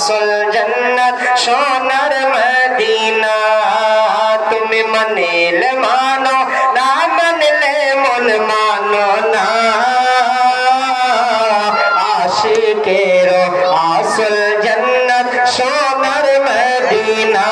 আসল জন্নত, সোনার মদিনা। তুমি মনেলে মানো না মনলে মন মানো না। আশিকের আসল জন্নত, সোনার মদিনা।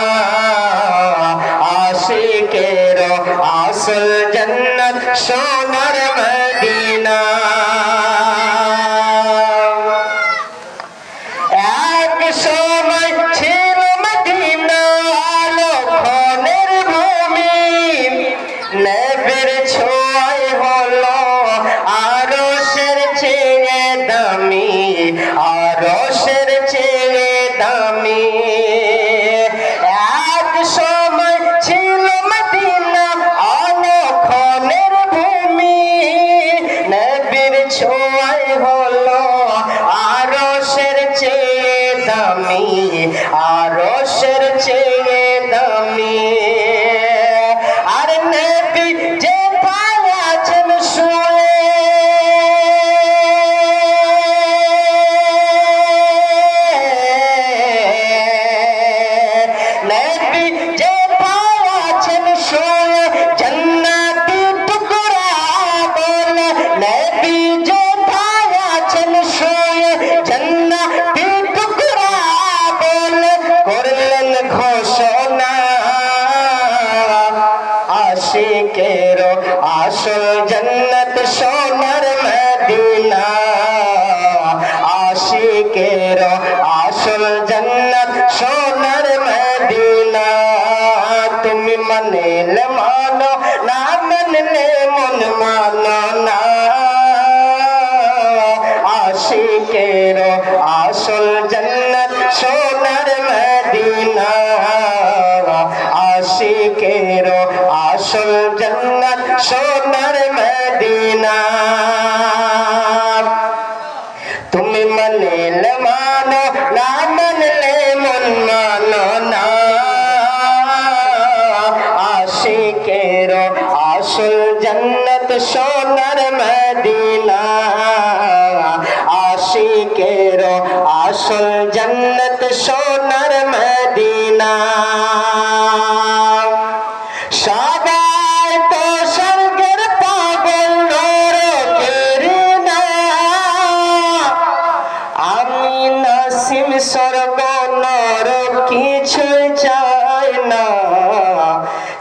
দামি আসল জন্নত সোনার মদিনা। আশিকের আসল জন্নত সোনার মদিনা। তুমি মনে মানো আশিকের আসল জন্নত সোনার মদিনা। তুমি মনে মানো, না মনলে মন মানো না। আশিকের আসল জন্নত সোনার মদিনা। আশিকের আসল জন্নত সোনার মদিনা।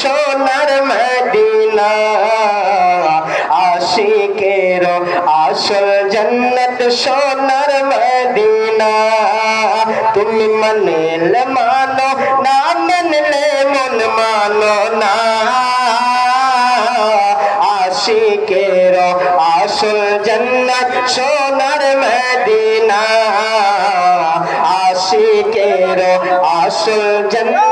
সোনার মদিনা, আশিকের আসল জন্নত সোনার মদিনা। তুমি মনে মানো না, মনলে মন মানো না। আশিকের আসল জন্নত সোনার মদিনা, আশিকের আসল জন্নত